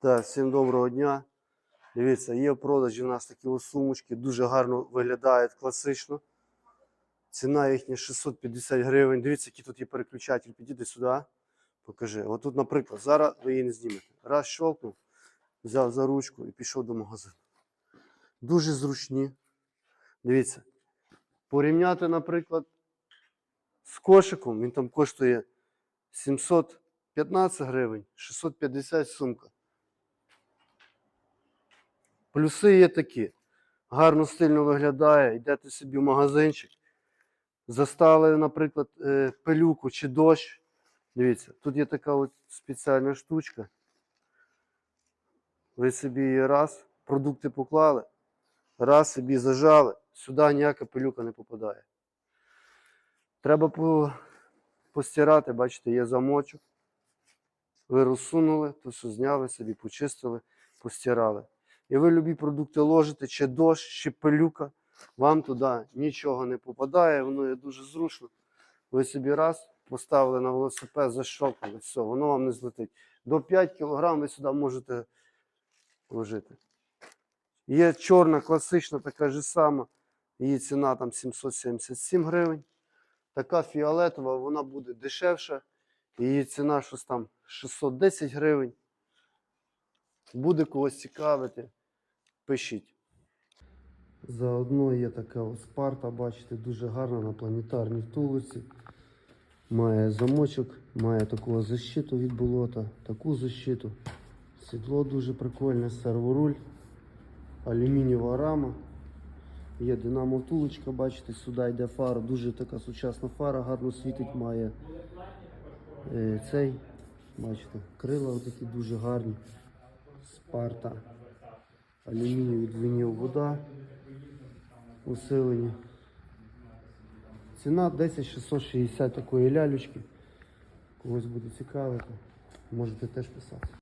Так, всім доброго дня. Дивіться, є в продажі у нас такі сумочки, дуже гарно виглядають класично. Ціна їхня 650 гривень. Дивіться, який тут є переключатель. Підійди сюди, покажи. От тут, наприклад, зараз ви її не знімете. Раз щелкнув, взяв за ручку і пішов до магазину. Дуже зручні. Дивіться. Порівняти, наприклад, з кошиком, він там коштує 715 гривень, 650 сумка. Плюси є такі. Гарно стильно виглядає, йдете собі в магазинчик. Застали, наприклад, е, пилюку чи дощ. Дивіться, тут є така от спеціальна штучка. Ви собі її раз, продукти поклали, раз собі зажали, сюди ніяка пилюка не попадає. Треба по, постирати, бачите, є замочок. Ви розсунули, то все зняли собі, почистили, постирали. І ви любі продукти ложите, чи дощ, чи пилюка, вам туди нічого не попадає, воно є дуже зручно. Ви собі раз поставили на велосипед, защелкнули, все, воно вам не злетить. До 5 кг ви сюди можете ложити. Є чорна, класична, така ж сама. Її ціна там 777 гривень. Така фіолетова, вона буде дешевша. Її ціна щось там 610 гривень. Буде когось цікавити, пишіть. Заодно є така ось парта, бачите, дуже гарна на планетарній втулиці. Має замочок, має таку защиту від болота, таку защиту. Сідло дуже прикольне, серворуль, алюмінієва рама. Є динамо втулочка, бачите, сюди йде фара, дуже така сучасна фара, гарно світить, має е, цей, бачите, крила такі дуже гарні. Спарта. Алюміній двинів вода. усилення. Ціна 10660 такої лялючки. Когось буде цікавити. Можете теж писати.